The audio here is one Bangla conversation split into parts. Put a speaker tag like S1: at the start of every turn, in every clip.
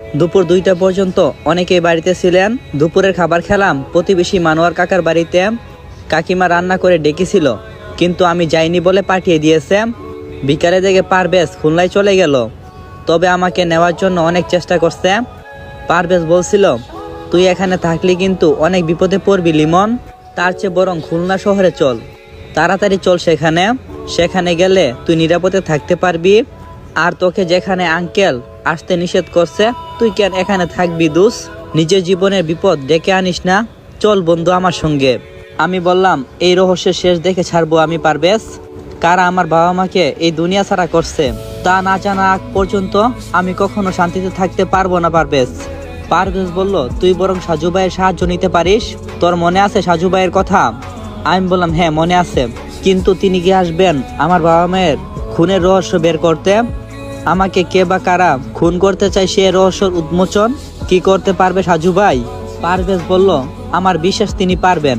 S1: দুপুর দুইটা পর্যন্ত অনেকেই বাড়িতে ছিলেন। দুপুরের খাবার খেলাম, প্রতিবেশী মানোয়ার কাকার বাড়িতে কাকিমা রান্না করে ডেকেছিল। কিন্তু আমি যাইনি বলে পাঠিয়ে দিয়েছে। বিকালে দেখে পারবেশ খুলনায় চলে গেল। তবে আমাকে নেওয়ার জন্য অনেক চেষ্টা করছে। পারভেজ বলছিল, তুই এখানে থাকলে কিন্তু অনেক বিপদে পড়বি, লিমন। তার চেয়ে বরং খুলনা শহরে চল। তাড়াতাড়ি চল সেখানে। সেখানে গেলে তুই নিরাপদে থাকতে পারবি। আর তোকে যেখানে আঙ্কেল আসতে নিষেধ করছে। তুই কেন এখানে থাকবি দুস? নিজের জীবনের বিপদ ডেকে আনিস না। চল বন্ধু আমার সঙ্গে। আমি বললাম, এই রহস্যের শেষ দেখে ছাড়বো আমি পারবেশ কারা আমার বাবা মাকে এই দুনিয়া ছাড়া করছে? তা না জানা আগ পর্যন্ত আমি কখনো শান্তিতে থাকতে পারব না পারবেশ পারভেজ বলল, তুই বরং সাজু ভাইয়ের সাহায্য নিতে পারিস? তোর মনে আছে সাজু ভাইয়ের কথা? আমি বললাম হ্যাঁ মনে আছে। কিন্তু তিনি কি আসবেন আমার বাবা মায়ের খুনের রহস্য বের করতে? আমাকে কে বা কারা খুন করতে চায় সে রহস্যর উন্মোচন কি করতে পারবে সাজু ভাই? পারভেজ বলল, আমার বিশ্বাস তিনি পারবেন।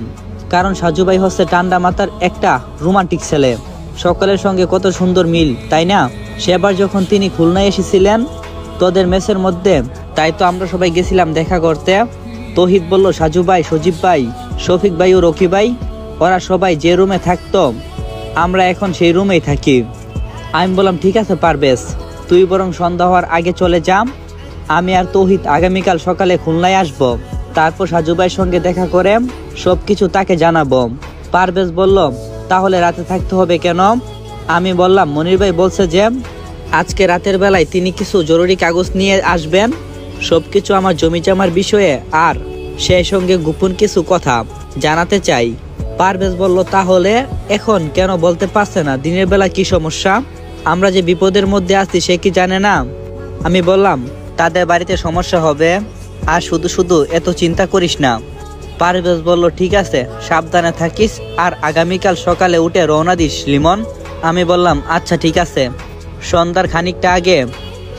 S1: কারণ সাজু ভাই হচ্ছে টান্ডা মাতার একটা রোমান্টিক ছেলে। সকলের সঙ্গে কত সুন্দর মিল, তাই না? সেবার যখন তিনি খুলনায় এসেছিলেন, তোদের মেসের মধ্যে, তাই তো আমরা সবাই গেছিলাম দেখা করতে। তহিদ বলল, সাজু ভাই, সজীব ভাই, শফিক ভাই ও রকি ভাই, ওরা সবাই যে রুমে থাকতো, আমরা এখন সেই রুমেই থাকি। আমি বললাম, ঠিক আছে পারবেশ তুই বরং সন্ধ্যা হওয়ার আগে চলে যাম। আমি আর তৌহিদ আগামীকাল সকালে খুলনায় আসব। তারপর সাজু ভাইয়ের সঙ্গে দেখা করে সব কিছু তাকে জানাব। পারভেজ বলল, তাহলে রাতে থাকতে হবে কেন? আমি বললাম, মনির ভাই বলছে যে, আজকে রাতের বেলায় তিনি কিছু জরুরি কাগজ নিয়ে আসবেন। সব কিছু আমার জমি জমার বিষয়ে আর সেই সঙ্গে গোপন কিছু কথা জানাতে চাই। পারভেজ বলল, তাহলে এখন কেন বলতে পারছে না? দিনের বেলা কি সমস্যা? আমরা যে বিপদের মধ্যে আছি, সে কি জানে না? আমি বললাম, তাদের বাড়িতে সমস্যা হবে, আর শুধু শুধু এত চিন্তা করিস না। পারভেজ বলল, ঠিক আছে, সাবধানে থাকিস, আর আগামীকাল সকালে উঠে রওনা দিস, লিমন। আমি বললাম আচ্ছা ঠিক আছে। সন্ধ্যার খানিকটা আগে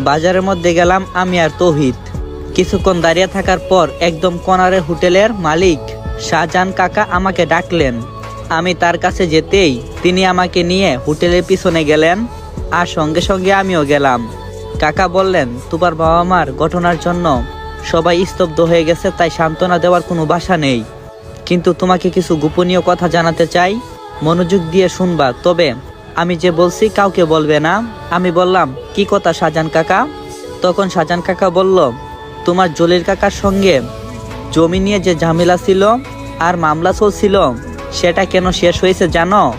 S1: বাজারের মধ্যে গেলাম আমি আর তৌহিদ। কিছুক্ষণ দাঁড়িয়ে থাকার পর একদম কনারের হোটেলের মালিক শাহজাহান কাকা আমাকে ডাকলেন। আমি তার কাছে যেতেই তিনি আমাকে নিয়ে হোটেলের পিছনে গেলেন। আর সঙ্গে সঙ্গে আমিও গেলাম। কাকা বললেন, তোমার বাবা মার ঘটনার জন্য সবাই স্তব্ধ হয়ে গেছে, তাই সান্ত্বনা দেওয়ার কোনো ভাষা নেই। কিন্তু তোমাকে কিছু গোপনীয় কথা জানাতে চাই। মনোযোগ দিয়ে শুনবা, তবে আমি যে বলছি কাউকে বলবে না। আমি বললাম, কি কথা শাহজাহান কাকা? তখন শাহজাহান কাকা বলল, তোমার জলিল কাকার সঙ্গে জমি নিয়ে যে ঝামেলা ছিল আর মামলা চলছিল, সেটা কেন শেষ হয়েছে জানো?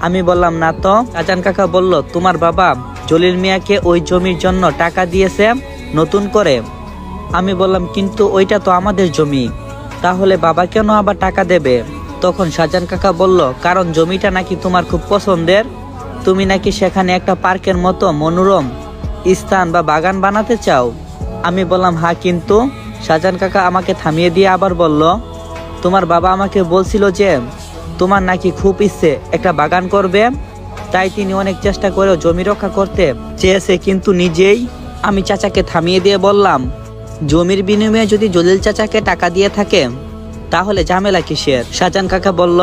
S1: আমি বললাম, না তো। শাহজাহান কাকা বলল, তোমার বাবা জলিল মিয়াকে ওই জমির জন্য টাকা দিয়েছে নতুন করে। আমি বললাম, কিন্তু ওইটা তো আমাদের জমি। তাহলে বাবা কেন আবার টাকা দেবে? তখন শাহজাহান কাকা বলল, কারণ জমিটা নাকি তোমার খুব পছন্দের। তুমি নাকি সেখানে একটা পার্কের মতো মনোরম স্থান বা বাগান বানাতে চাও? আমি বললাম হ্যাঁ কিন্তু। শাহজাহান কাকা আমাকে থামিয়ে দিয়ে আবার বলল, তোমার বাবা আমাকে বলছিল যে তোমার নাকি খুব ইচ্ছে, একটা বাগান করবে। তাই তিনি অনেক চেষ্টা করেও জমি রক্ষা করতে চেয়েছে, কিন্তু নিজেই আমি চাচাকে থামিয়ে দিয়ে বললাম, জমির বিনিময়ে যদি জলিল চাচাকে টাকা দিয়ে থাকে, তাহলে ঝামেলা কিসের? শাহজাহান কাকা বলল,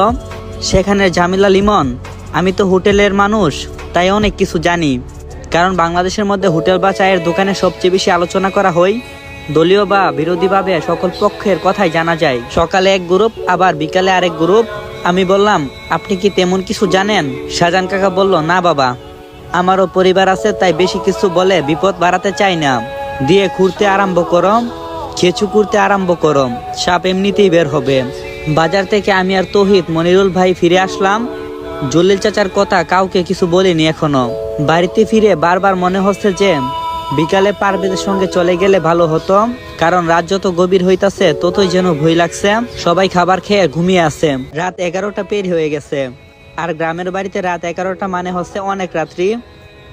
S1: সেখানের ঝামেলা লিমন, আমি তো হোটেলের মানুষ, তাই অনেক কিছু জানি। কারণ বাংলাদেশের মধ্যে হোটেল বা চায়ের দোকানে সবচেয়ে বেশি আলোচনা করা হয়। দলীয় বা বিরোধীভাবে সকল পক্ষের কথাই জানা যায়। সকালে এক গ্রুপ, আবার বিকালে আরেক গ্রুপ আমি বললাম, আপনি কি তেমন কিছু জানেন? শাহজাহান কাকা বলল, না বাবা। আমারও পরিবার আছে, তাই বেশি কিছু বলে বিপদ বাড়াতে চাই না। দিয়ে ঘুরতে আরম্ভ করম, খেচু করতে আরম্ভ করম। সাপ এমনিতেই বের হবে। বাজার থেকে আমি আর তৌহিদ মনিরুল ভাই ফিরে আসলাম। জলিল চাচার কথা কাউকে কিছু বলিনি এখনও। বাড়িতে ফিরে বারবার মনে হচ্ছে যে, বিকালে পারভেজের সঙ্গে চলে গেলে ভালো হতো। কারণ রাত যত গভীর হইতাছে, ততই যেন ভয় লাগছে। সবাই খাবার খেয়ে ঘুমিয়ে আছে। রাত এগারোটা পের হয়ে গেছে। আর গ্রামের বাড়িতে রাত এগারোটা মানে হচ্ছে অনেক রাত্রি।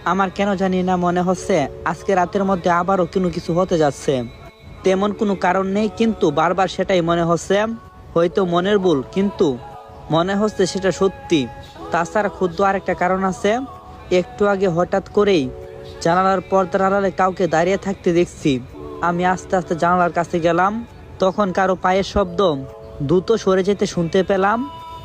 S1: আমার কেন জানি না মনে হচ্ছে, আজকে রাতের মধ্যে আবারও কোনো কিছু হতে যাচ্ছে। তেমন কোনো কারণ নেই, কিন্তু বারবার সেটাই মনে হচ্ছে। হয়তো মনের ভুল, কিন্তু মনে হচ্ছে সেটা সত্যি। তাছাড়া ক্ষুদ্র আরেকটা কারণ আছে। একটু আগে হঠাৎ করেই জানালার পর্দার আড়ালে কাউকে দাঁড়িয়ে থাকতে দেখছি। আমি আস্তে আস্তে জানালার কাছে গেলাম। তখন কারও পায়ের শব্দ, দ্রুত সরে যেতে শুনতে পেলাম।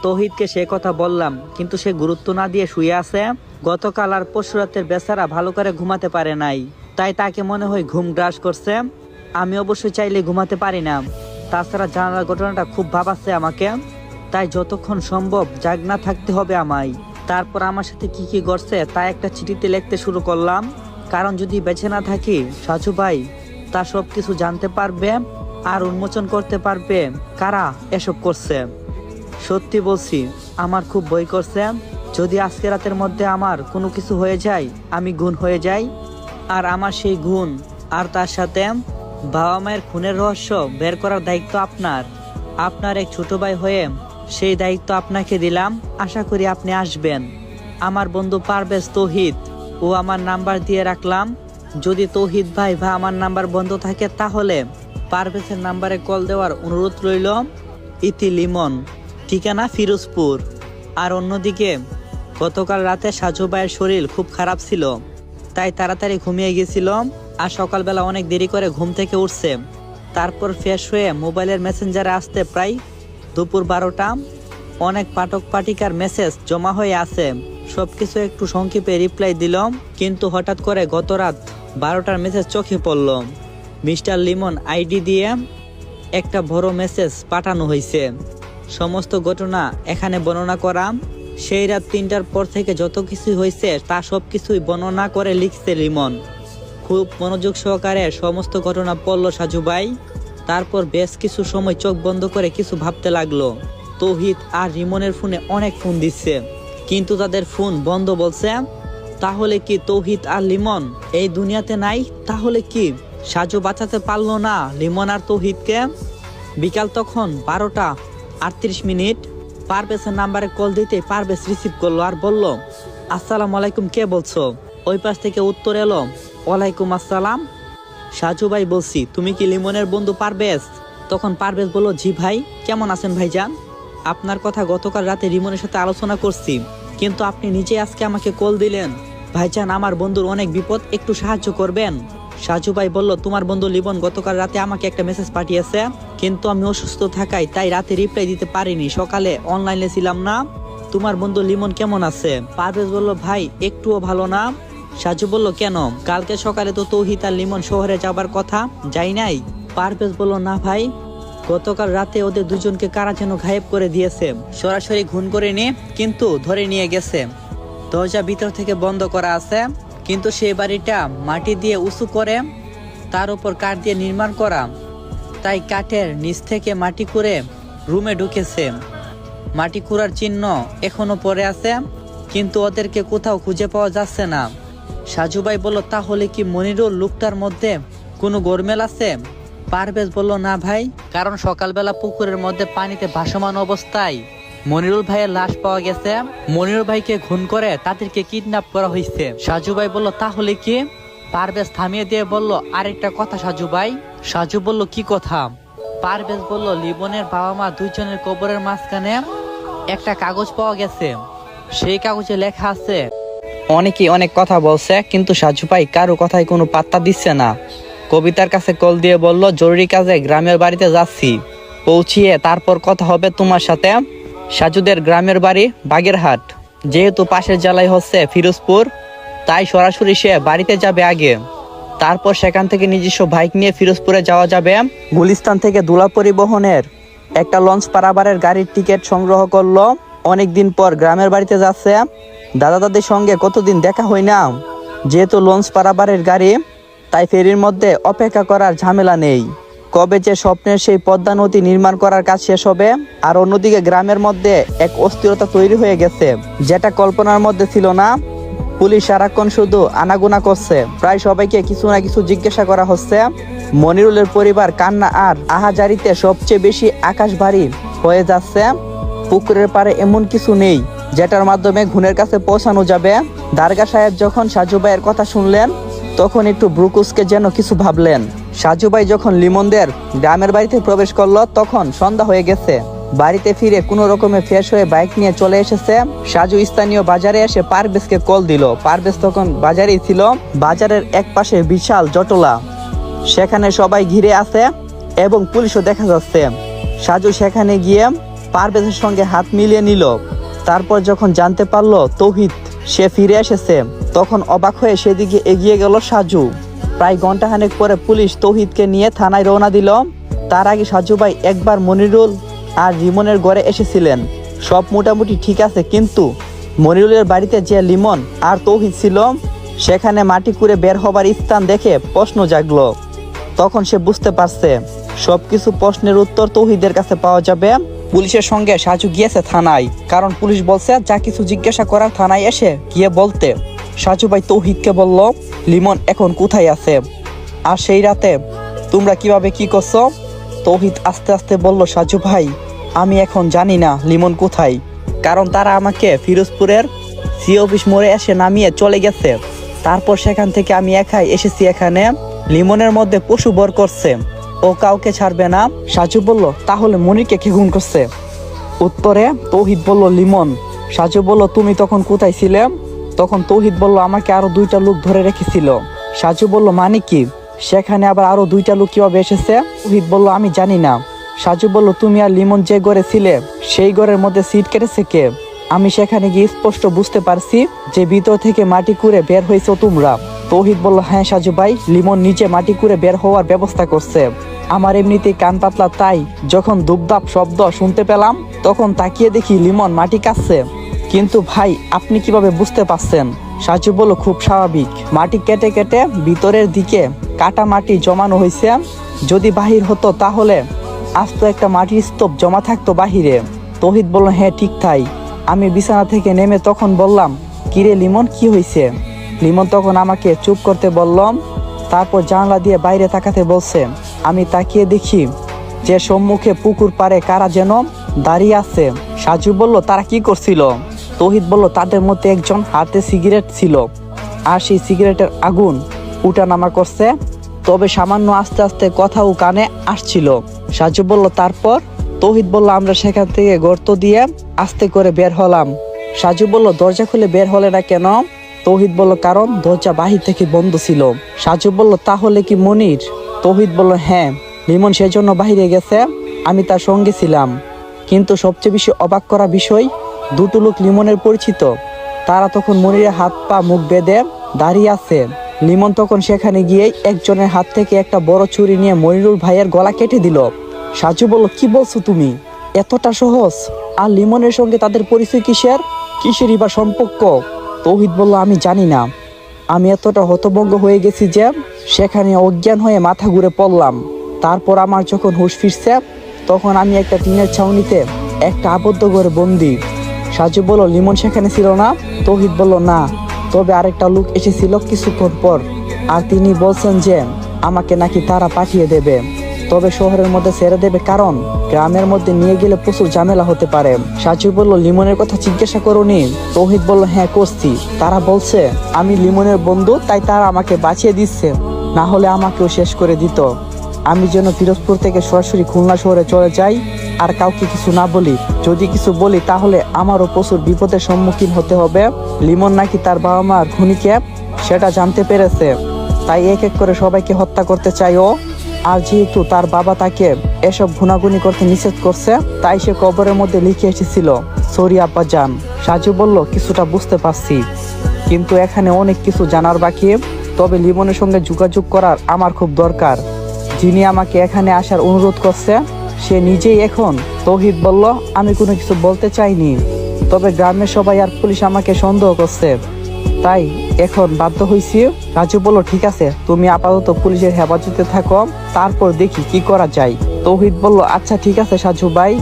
S1: তহিদকে সে কথা বললাম, কিন্তু সে গুরুত্ব না দিয়ে শুয়ে আছে। গতকাল আর পরশু রাতের বেচারা ভালো করে ঘুমাতে পারে নাই, তাই তাকে মনে হয় ঘুম গ্রাস করছে। আমি অবশ্যই চাইলে ঘুমাতে পারি না। তাছাড়া জানালার ঘটনাটা খুব ভাবাচ্ছে আমাকে। তাই যতক্ষণ সম্ভব জাগ না থাকতে হবে আমায়। তারপর আমার সাথে কি কি ঘটছে তা একটা চিঠিতে লিখতে শুরু করলাম। কারণ যদি বেছে না থাকি, সাজু ভাই তা সব কিছু জানতে পারবে আর উন্মোচন করতে পারবে। কারা এসব করছে? সত্যি বলছি, আমার খুব বই করছে। যদি আজকে রাতের মধ্যে আমার কোনো কিছু হয়ে যায়, আমি গুণ হয়ে যাই। আর আমার সেই গুণ আর তার সাথে বাবা মায়ের খুনের রহস্য বের করার দায়িত্ব আপনার। আপনার এক ছোট ভাই হয়ে সেই দায়িত্ব আপনাকে দিলাম। আশা করি আপনি আসবেন। আমার বন্ধু পারভেজ তৌহিদ, ও আমার নাম্বার দিয়ে রাখলাম। যদি তৌহিদ ভাই বা আমার নাম্বার বন্ধ থাকে, তাহলে পারভেজের নাম্বারে কল দেওয়ার অনুরোধ রইল ইতি লিমন, ঠিকানা ফিরোজপুর। আর অন্যদিকে, গতকাল রাতে সাজু ভাইয়ের শরীর খুব খারাপ ছিল, তাই তাড়াতাড়ি ঘুমিয়ে গেছিল আর সকালবেলা অনেক দেরি করে ঘুম থেকে উঠছে। তারপর ফ্রেশ হয়ে মোবাইলের মেসেঞ্জারে আসতে প্রায় দুপুর বারোটা, অনেক পাঠক পাঠিকার মেসেজ জমা হয়ে আছে। সব কিছু একটু সংক্ষেপে রিপ্লাই দিলাম, কিন্তু হঠাৎ করে গত রাত বারোটার মেসেজ চোখে পড়ল। মিস্টার লিমন আইডি দিয়ে একটা বড় মেসেজ পাঠানো হয়েছে। সমস্ত ঘটনা এখানে বর্ণনা করা। সেই রাত তিনটার পর থেকে যত কিছু হয়েছে, তা সব কিছুই বর্ণনা করে লিখছে লিমন। খুব মনোযোগ সহকারে সমস্ত ঘটনা পড়ল সাজু ভাই। তারপর বেশ কিছু সময় চোখ বন্ধ করে কিছু ভাবতে লাগল। তৌহিদ আর রিমনের ফোনে অনেক ফোন দিচ্ছে। কিন্তু তাদের ফোন বন্ধ বলছে তাহলে কি তৌহিদ আর লিমন? এই দুনিয়াতে নাই, তাহলে কি? সাজু বাঁচাতে পারল না লিমন আর তৌহিদকে? বিকাল তখন বারোটা আটত্রিশ মিনিট। পারভেজের নাম্বারে কল দিতে পারভেজ রিসিভ করল আর বলল, আসসালাম আলাইকুম, কে বলছো? ওই পাশ থেকে উত্তর এলো, ওয়ালাইকুম আসসালাম। সাজু ভাই বলছি, তুমি কি লিমনের বন্ধু পারভেজ? তখন পারভেজ বলল, জি ভাই, কেমন আছেন ভাইজান? আপনার কথা গতকাল রাতে রিমনের সাথে আলোচনা করছি। কিন্তু আপনি নিজে আজকে আমাকে কল দিলেন। ভাইজান, আমার বন্ধুর অনেক বিপদ, একটু সাহায্য করবেন। সাজু ভাই বলল, তোমার বন্ধু লিবন গতকাল রাতে আমাকে একটা মেসেজ পাঠিয়েছে, কিন্তু আমি অসুস্থ থাকাই তাই রাতে রিপ্লাই দিতে পারিনি। সকালে অনলাইনে ছিলাম না। তোমার বন্ধু লিমন কেমন আছে? পারভেজ বলল, ভাই, একটুও ভালো না। সাজু বলল, কেন? কালকে সকালে তো তৌহিদ আর লিমন শহরে যাবার কথা, যাই নাই? পারভেজ বলল, না ভাই গতকাল রাতে ওদের দুজনকে কারা যেন গায়েব করে দিয়েছে। সরাসরি খুন করে নিয়ে কিন্তু ধরে নিয়ে গেছে। দরজা ভিতর থেকে বন্ধ করা আছে, কিন্তু সেই বাড়িটা মাটি দিয়ে উঁচু করে তার উপর কাঠ দিয়ে নির্মাণ করা। তাই কাঠের নিচ থেকে মাটি করে রুমে ঢুকেছে। মাটি খুঁড়ার চিহ্ন এখনও পড়ে আছে, কিন্তু ওদেরকে কোথাও খুঁজে পাওয়া যাচ্ছে না। সাজুবাই বলল, তাহলে কি মনিরুল লোকটার মধ্যে কোনো গোরমেল আছে? পারভেজ বলল, না ভাই। কারণ সকালবেলা পুকুরের মধ্যে পানিতে ভাসমান অবস্থায় মনিরুল ভাইয়ের লাশ পাওয়া গেছে। মনিরুল ভাইকে খুন করে তাদেরকে কিডন্যাপ করা হয়েছে। সাজু ভাই বলল, তাহলে কি? পারভেজ থামিয়ে দিয়ে বলল, আরেকটা কথা সাজু ভাই। সাজু বলল, কি কথা? পারভেজ বলল, লিবনের বাবা মা দুইজনের কবরের মাঝখানে একটা কাগজ পাওয়া গেছে। সেই কাগজে লেখা আছে অনেকে অনেক কথা বলছে, কিন্তু সাজু ভাই কারও কথায় কোনো পাত্তা দিচ্ছে না। কবিতার কাছে কল দিয়ে বলল, জরুরি কাজে গ্রামের বাড়িতে যাচ্ছি। পৌঁছিয়ে তারপর কথা হবে তোমার সাথে। সাজুদের গ্রামের বাড়ি, বাগেরহাট। যেহেতু পাশের জেলায় হচ্ছে ফিরোজপুর, তাই সরাসরি সে বাড়িতে যাবে আগে। তারপর সেখান থেকে নিজস্ব বাইক নিয়ে ফিরোজপুরে যাওয়া যাবে। গুলিস্তান থেকে দুলা পরিবহনের একটা লঞ্চ পারাবারের গাড়ির টিকিট সংগ্রহ করল। অনেকদিন পর গ্রামের বাড়িতে যাচ্ছে। দাদা দাদির সঙ্গে কতদিন দেখা হয় না। যেহেতু লঞ্চ পারাবারের গাড়ি তাই ফেরির মধ্যে অপেক্ষা করার ঝামেলা নেই। কবে যে স্বপ্নের সেই পদ্মা নদী নির্মাণ করার কাজ শেষ হবে, আর অন্যদিকে গ্রামের মধ্যে এক অস্থিরতা তৈরি হয়ে গেছে, যেটা কল্পনার মধ্যে ছিল না। পুলিশ সারাক্ষণ শুধু আনাগুনা করছে। প্রায় সবাইকে কিছু না কিছু জিজ্ঞাসা করা হচ্ছে। মনিরুলের পরিবার কান্না আর আহাজারিতে সবচেয়ে বেশি আকাশ ভারী হয়ে যাচ্ছে। পুকুরের পারে এমন কিছু নেই, যেটার মাধ্যমে ঘুনের কাছে পৌঁছানো যাবে। দারগা সাহেব যখন সাজু ভাইয়ের কথা শুনলেন তখন একটু ব্রুকুসকে যেন কিছু ভাবলেন। সাজু ভাই যখন লিমনদের গ্রামের বাড়িতে প্রবেশ করল, তখন সন্ধ্যা হয়ে গেছে। বাড়িতে ফিরে কোনো রকমে ফ্রেশ হয়ে বাইক নিয়ে চলে এসেছে। সাজু স্থানীয় বাজারে এসে পারভেজকে কল দিল। পারভেজ তখন বাজারেই ছিল। বাজারের এক পাশে বিশাল জটলা। সেখানে সবাই ঘিরে আছে এবং পুলিশও দেখা যাচ্ছে। সাজু সেখানে গিয়ে পারভেজের সঙ্গে হাত মিলিয়ে নিল। তারপর যখন জানতে পারল, তৌহিদ সে ফিরে এসেছে। তখন অবাক হয়ে সেদিকে এগিয়ে গেল সাজু। প্রায় ঘন্টাখানেক পরে পুলিশ তৌহিদকে নিয়ে থানায় রওনা দিল। তার আগে সাজু ভাই একবার মনিরুল আর রিমনের ঘরে এসেছিলেন। সব মোটামুটি ঠিক আছে, কিন্তু মনিরুলের বাড়িতে যে লিমন আর তৌহিদ ছিল, সেখানে মাটি কুড়ে বের হবার স্থান দেখে প্রশ্ন জাগলো। তখন সে বুঝতে পারছে, সবকিছু প্রশ্নের উত্তর তৌহিদের কাছে পাওয়া যাবে। পুলিশের সঙ্গে সাজু গিয়েছে থানায়। কারণ পুলিশ বলছে, যা কিছু জিজ্ঞাসা করার থানায় এসে গিয়ে বলতে। সাজু ভাই তৌহিদকে বলল, লিমন, এখন কোথায় আছে? আর সেই রাতে তোমরা কীভাবে কি করছ? তৌহিদ আস্তে আস্তে বলল সাজু ভাই আমি এখন জানি না লিমন কোথায়। কারণ তারা আমাকে ফিরোজপুরের সি অফিস মোড়ে এসে নামিয়ে চলে গেছে। তারপর সেখান থেকে আমি একাই এসেছি এখানে। লিমনের মধ্যে পশু বর করছে। ও কাউকে ছাড়বে না। সাজু বলল, তাহলে মনিরকে কে খুন করছে? উত্তরে, তৌহিদ বলল, লিমন। সাজু বলল, তুমি তখন কোথায় ছিলে? তখন তৌহিদ বলল, আমাকে আরও দুইটা লোক ধরে রেখেছিল। সাজু বলল মানে কি? সেখানে আবার আরও দুইটা লোক কীভাবে এসেছে? তৌহিদ বলল, আমি জানি না। সাজু বলল, তুমি আর লিমন যে ঘরে ছিলে, সেই ঘরের মধ্যে সিট কেটেছে কে? আমি সেখানে গিয়ে স্পষ্ট বুঝতে পারছি যে ভিতর থেকে মাটি কুড়ে বের হয়েছে তোমরা। তৌহিদ বলল হ্যাঁ সাজু ভাই, লিমন নিচে মাটি কুড়ে বের হওয়ার ব্যবস্থা করছে। আমার এমনিতেই কান পাতলা, তাই যখন দুবদাপ শব্দ শুনতে পেলাম, তখন তাকিয়ে দেখি লিমন মাটি কাটছে। কিন্তু ভাই, আপনি কীভাবে বুঝতে পারছেন? সাজু বলল, খুব স্বাভাবিক। মাটি কেটে কেটে ভিতরের দিকে কাটা মাটি জমানো হয়েছে যদি বাহির হতো তাহলে আস্ত একটা মাটির স্তূপ জমা থাকতো বাহিরে। তহিদ বলল হ্যাঁ ঠিক তাই। আমি বিছানা থেকে নেমে তখন বললাম, কিরে লিমন, কি হয়েছে লিমন তখন আমাকে চুপ করতে বললাম তারপর জানলা দিয়ে বাইরে তাকাতে বলছে, আমি তাকিয়ে দেখি যে সম্মুখে পুকুর পাড়ে কারা যেন দাঁড়িয়ে আছে। সাজু বলল, তারা কি করছিল? তহিদ বলল, তাদের মধ্যে একজন হাতে সিগারেট ছিল আর সেই সিগারেটের আগুন উঠানামা করছে, তবে সামান্য আস্তে আস্তে কথাও কানে আসছিল। সাজু বলল, তারপর? তৌহিদ বলল, আমরা সেখান থেকে গর্ত দিয়ে আস্তে করে বের হলাম। সাজু বলল, দরজা খুলে বের হলে না কেন? তৌহিদ বলল, কারণ দরজা বাহির থেকে বন্ধ ছিল। সাজু বলল, তাহলে কি মনির? তৌহিদ বলল হ্যাঁ লিমন সেজন্য বাহিরে গেছে, আমি তার সঙ্গে ছিলাম। কিন্তু সবচেয়ে বেশি অবাক করা বিষয়, দুটো লোক লিমনের পরিচিত। তারা তখন মনিরের হাত পা, মুখ বেঁধে দাঁড়িয়ে আছে। লিমন তখন সেখানে গিয়ে একজনের হাত থেকে একটা বড় ছুরি নিয়ে মনিরুল ভাইয়ের গলা কেটে দিল। সাজু বলল, কি বলছো তুমি? এতটা সহজ? আর লিমনের সঙ্গে তাদের পরিচয় কিসের? কিসেরই বা সম্পর্ক? তৌহিদ বলল, আমি জানি না। আমি এতটা হতভঙ্গ হয়ে গেছি যে সেখানে অজ্ঞান হয়ে মাথা ঘুরে পড়লাম। তারপর আমার যখন হুঁশ ফিরছে, তখন আমি একটা টিনের ছাউনিতে একটা আবদ্ধ করে বন্দি। সাজু বলল, লিমন সেখানে ছিল না? তৌহিদ বলল, না। তবে আরেকটা লোক এসেছিল কিছুক্ষণ পর। আর তিনি বলছেন যে আমাকে নাকি তারা পাঠিয়ে দেবে। তবে শহরের মধ্যে ছেড়ে দেবে কারণ গ্রামের মধ্যে নিয়ে গেলে প্রচুর ঝামেলা হতে পারে। সাজু বলল, লিমনের কথা জিজ্ঞাসা করনি। তৌহিদ বলল হ্যাঁ করছি। তারা বলছে, আমি লিমনের বন্ধু, তাই তারা আমাকে বাঁচিয়ে দিচ্ছে। না হলে আমাকেও শেষ করে দিত। আমি যেন ফিরোজপুর থেকে সরাসরি খুলনা শহরে চলে যাই আর কাউকে কিছু না বলি। যদি কিছু বলি, তাহলে আমারও প্রচুর বিপদের সম্মুখীন হতে হবে। লিমন নাকি তার বাবা মার খুনিকে সেটা জানতে পেরেছে। তাই এক এক করে সবাইকে হত্যা করতে চাই ও। আর যেহেতু তার বাবা তাকে এসব গুনাগুনি করতে নিষেধ করছে, তাই সে কবরের মধ্যে লিখে এসেছিল, সরি আব্বা যান সাজু বলল, কিছুটা বুঝতে পারছি। কিন্তু এখানে অনেক কিছু জানার বাকি। তবে লিমনের সঙ্গে যোগাযোগ করার আমার খুব দরকার। যিনি আমাকে এখানে আসার অনুরোধ করছে, সে নিজেই এখন তৌহিদ বলল, আমি কোনো কিছু বলতে চাইনি। তবে গ্রামের সবাই আর পুলিশ আমাকে সন্দেহ করছে। তাই এখন বাধ্য হয়েছি রাজু বলল, ঠিক আছে, তুমি আপাতত পুলিশের হেফাজতে থাকো, তারপর দেখি কি করা যায়। তৌহিদ বলল আচ্ছা ঠিক আছে, সাজু ভাই,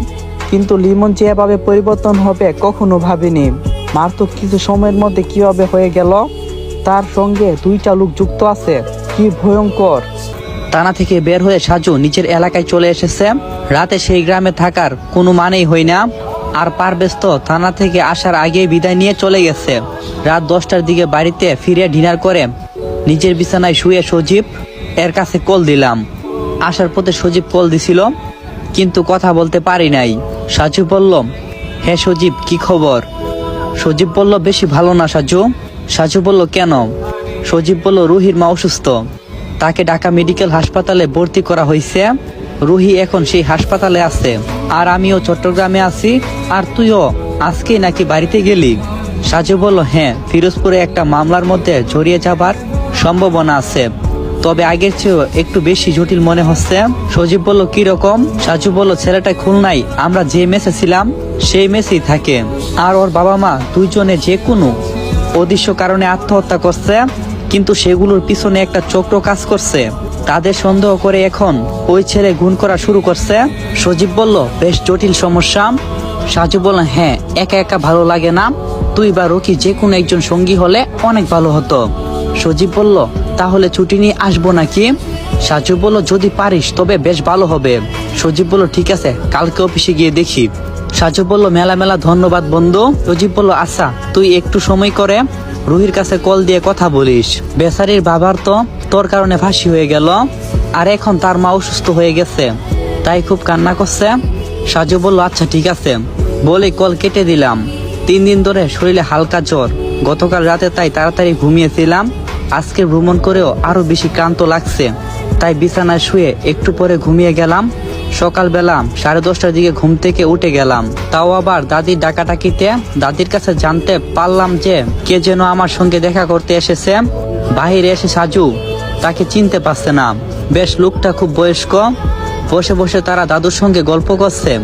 S1: কিন্তু লিমন যে এভাবে পরিবর্তন হবে, কখনো ভাবিনি। মার তো কিছু সময়ের মধ্যে কীভাবে হয়ে গেল? তার সঙ্গে দুইটা লোক যুক্ত আছে, কি ভয়ঙ্কর! থানা থেকে বের হয়ে সাজু নিজের এলাকায় চলে এসেছে। রাতে সেই গ্রামে থাকার কোনো মানেই হয় না। আর পারবেশ তো থানা থেকে আসার আগেই বিদায় নিয়ে চলে গেছে। রাত দশটার দিকে বাড়িতে ফিরে ডিনার করে নিজের বিছানায় শুয়ে সজীব এর কাছে কল দিলাম। আসার পথে সজীব কল দিছিল, কিন্তু কথা বলতে পারি নাই। সাজু বলল, হে সজীব, কি খবর? সজীব বলল, বেশি ভালো না সাজু। সাজু বলল, কেন? সজীব বলল, রুহির মা অসুস্থ। তাকে ঢাকা মেডিকেল হাসপাতালে ভর্তি করা হয়েছে। রুহি এখন সেই হাসপাতালে আছে। আর আমিও চট্টগ্রামে আছি। আর তুইও আজকেই নাকি বাড়িতে গেলি? সাজু বলল হ্যাঁ ফিরোজপুরে একটা মামলার মধ্যে জড়িয়ে যাবার সম্ভাবনা আছে। তবে আগের চেয়েও একটু বেশি জটিল মনে হচ্ছে। সজীব বলল, কি রকম? সাজু বলল, ছেলেটা খুলনাই আমরা যে মেসে ছিলাম, সেই মেসেই থাকে। আর ওর বাবা মা দুইজনে যে কোনো অদৃশ্য কারণে আত্মহত্যা করছে, কিন্তু সেগুলোর পিছনে একটা চক্র কাজ করছে। তাদের সন্দেহ করে এখন ওই ছেলে গুণ করা শুরু করছে। সজীব বলল, বেশ জটিল সমস্যা। সাজু বলল হ্যাঁ একা একা ভালো লাগে না। তুই বা রকি যে কোনো একজন সঙ্গী হলে অনেক ভালো হতো। সজীব বলল, তাহলে ছুটি নিয়ে আসব নাকি? সাজু বলল, যদি পারিস, তবে বেশ ভালো হবে। সজীব বলল, ঠিক আছে, কালকে অফিসে গিয়ে দেখি। সাজু বলল, মেলা মেলা ধন্যবাদ বন্ধু। সজীব বলল আচ্ছা তুই একটু সময় করে রুহির কাছে কল দিয়ে কথা বলিস। বেচারির বাবার তো তোর কারণে ফাঁসি হয়ে গেল। আর এখন তার মা অসুস্থ হয়ে গেছে। তাই খুব কান্না করছে। সাজু বলল আচ্ছা ঠিক আছে। বলে কল কেটে দিলাম। তিন দিন ধরে শরীরে হালকা জ্বর। গতকাল রাতে তাই তাড়াতাড়ি ঘুমিয়েছিলাম। আজকে ভ্রমণ করেও আরও বেশি ক্লান্ত লাগছে। তাই বিছানায় শুয়ে একটু পরে ঘুমিয়ে গেলাম। সকালবেলা সাড়ে দশটার দিকে ঘুম থেকে উঠে গেলাম। তাও আবার দাদির ডাকাটাকিতে দাদির কাছে জানতে পারলাম যে কে যেন আমার সঙ্গে দেখা করতে এসেছে। বাহিরে এসে সাজু তাকে চিনতে পারছে না। বেশ, লোকটা খুব বয়স্ক। বসে বসে তারা দাদুর সঙ্গে গল্প করছে।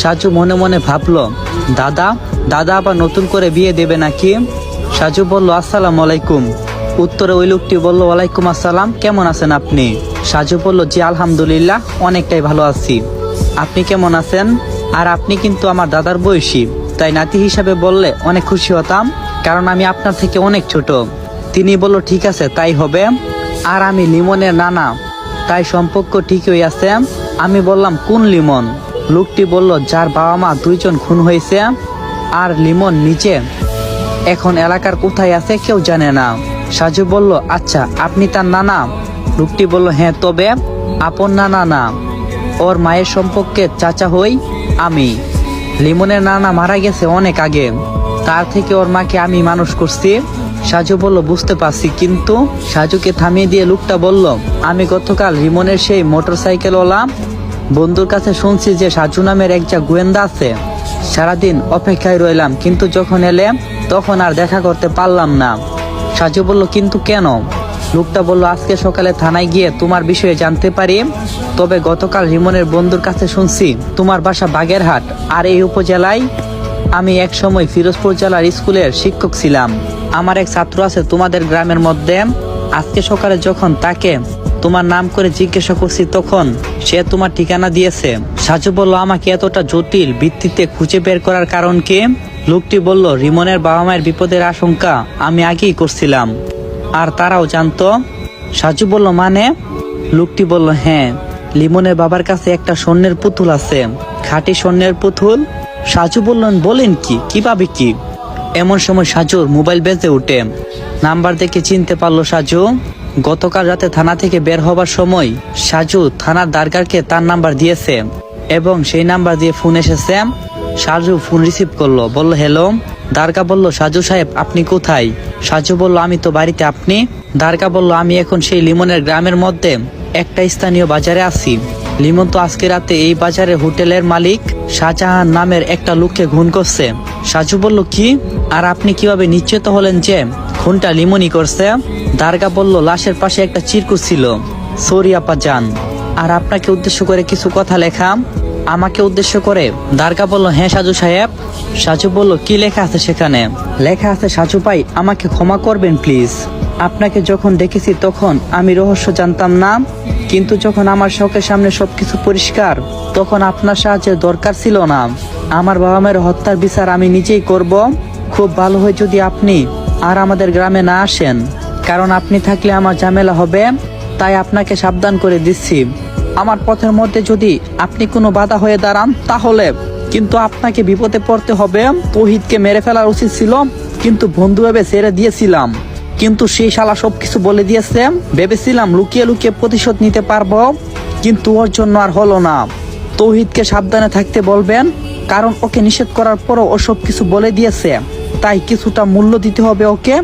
S1: সাজু মনে মনে ভাবলো, দাদা দাদা আবার নতুন করে বিয়ে দেবে নাকি? সাজু বলল, আসসালাম আলাইকুম। উত্তরে ওই লোকটি বলল, ওয়ালাইকুম আসসালাম, কেমন আছেন আপনি? সাজু বলল, জি, আলহামদুলিল্লাহ, অনেকটাই ভালো আছি। আপনি কেমন আছেন? আর আপনি কিন্তু আমার দাদার বয়সী। তাই নাতি হিসাবে বললে, অনেক খুশি হতাম, কারণ আমি আপনার থেকে অনেক ছোট। তিনি বলল, ঠিক আছে, তাই হবে। আর আমি লিমনের নানা। তাই সম্পর্ক ঠিকই আছে আমি বললাম, কোন লিমন? লোকটি বলল, যার বাবা মা দুইজন খুন হয়েছে আর লিমন নিচে। এখন এলাকার কোথায় আছে কেউ জানে না। সাজু বলল আচ্ছা আপনি তার নানা? লোকটি বলল হ্যাঁ তবে আপন নানা না। ওর মায়ের সম্পর্কে চাচা হই আমি। লিমনের নানা মারা গেছে অনেক আগে। তার থেকে ওর মাকে আমি মানুষ করছি। সাজু বলল, বুঝতে পারছি, কিন্তু সাজুকে থামিয়ে দিয়ে লোকটা বলল, আমি গতকাল রিমনের সেই মোটর সাইকেল বন্ধুর কাছে শুনছি যে সাজু নামের এক যা গোয়েন্দা আছে। সারাদিন অপেক্ষায় রইলাম, কিন্তু যখন এলে তখন আর দেখা করতে পারলাম না। সাজু বলল, কিন্তু কেন? লোকটা বলল, আজকে সকালে থানায় গিয়ে তোমার বিষয়ে জানতে পারি, তবে গতকাল রিমনের বন্ধুর কাছে শুনছি, তোমার বাসা বাগেরহাট, আর এই উপজেলায় আমি এক সময় ফিরোজপুর জেলার স্কুলের শিক্ষক ছিলাম। আমার এক ছাত্র আছে তোমাদের গ্রামের মধ্যে। আজকে সকালে যখন তাকে তোমার নাম করে জিজ্ঞাসা করছি তখন সে তোমার ঠিকানা দিয়েছে। সাজু বলল, আমাকে এতটা জটিল ভিত্তিতে খুঁজে বের করার কারণ কি? লোকটি বলল, রিমনের বাবা মায়ের বিপদের আশঙ্কা আমি আগেই করছিলাম। আর তারাও জানতো? সাজু বলল মানে? লোকটি বলল হ্যাঁ লিমনের বাবার কাছে একটা স্বর্ণের পুতুল আছে। খাঁটি স্বর্ণের পুতুল সাজু বললেন, বলেন কি? কীভাবে কি? এমন সময় সাজুর মোবাইল বেজে উঠে। নাম্বার দেখে চিনতে পারল সাজু। গতকাল রাতে থানা থেকে বের হবার সময় সাজু থানার দারগারকে তার নাম্বার দিয়েছে এবং সেই নাম্বার দিয়ে ফোন এসেছে। সাজু ফোন রিসিভ করল, বলল, হ্যালো। দারগা বলল, সাজু সাহেব, আপনি কোথায়? সাজু বলল, আমি তো বাড়িতে, আপনি? দারগা বলল, আমি এখন সেই লিমনের গ্রামের মধ্যে একটা স্থানীয় বাজারে আছি। লিমন তো আজকে রাতে এই বাজারে হোটেলের মালিক শাহজাহান নামের একটা লোককে খুন করছে। সাজু বলল, কি? আর আপনি কীভাবে নিশ্চিত হলেন যে খুনটা লিমনই করছে? দারগা বলল, লাশের পাশে একটা চিরকুট ছিল। সরি, আপা যান আর আপনাকে উদ্দেশ্য করে কিছু কথা লেখা? আমাকে উদ্দেশ্য করে? দারগা বলল হ্যাঁ সাজু সাহেব। সাজু বলল, কি লেখা আছে সেখানে? লেখা আছে, সাজু ভাই, আমাকে ক্ষমা করবেন, প্লিজ। আপনাকে যখন দেখেছি তখন আমি রহস্য জানতাম না। কিন্তু যখন আমার শখের সামনে সবকিছু পরিষ্কার, তখন আপনার সাহায্যের দরকার ছিল না। আমার বাবা মায়ের হত্যার বিচার আমি নিজেই করব। খুব ভালো হয় যদি আপনি আর আমাদের গ্রামে না আসেন, কারণ আপনি থাকলে আমার ঝামেলা হবে, তাই আপনাকে সাবধান করে দিচ্ছি। আমার পথের মধ্যে যদি আপনি কোনো বাধা হয়ে দাঁড়ান, তাহলে কিন্তু আপনাকে বিপদে পড়তে হবে। তহিদকে মেরে ফেলার উচিত ছিল, কিন্তু বন্ধু ভেবে ছেড়ে দিয়েছিলাম। কিন্তু সেই শালা সবকিছু বলে দিয়েছে। ভেবেছিলাম লুকিয়ে লুকিয়ে প্রতিশোধ নিতে পারব, কিন্তু ওর জন্য আর হলো না। তৌহিদকে সাবধানে থাকতে বলবেন, কারণ ওকে নিষেধ করার পরও ও সব কিছু বলে দিয়েছে। তাই কিছুটা মূল্য দিতে হবে ওকে।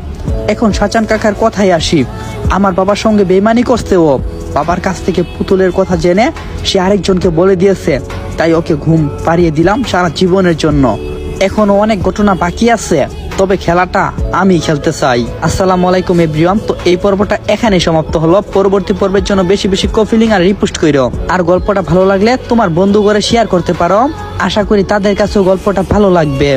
S1: এখন সাচান কাকার কথাই আসি। আমার বাবার সঙ্গে বেইমানি করছে ও। বাবার কাছ থেকে পুতুলের কথা জেনে সে আরেকজনকে বলে দিয়েছে। তাই ওকে ঘুম পাড়িয়ে দিলাম সারা জীবনের জন্য। এখনও অনেক ঘটনা বাকি আছে।
S2: তবে খেলাটা আমি খেলতে চাই। আসসালামু আলাইকুম এভরিওয়ান তো এই পর্বটা এখানে সমাপ্ত হলো। পরবর্তী পর্বের জন্য বেশি বেশি কফিলিং আর রিপোস্ট করো আর গল্পটা ভালো লাগলে তোমার বন্ধু করে শেয়ার করতে পারো। আশা করি তাদের কাছেও গল্পটা ভালো লাগবে।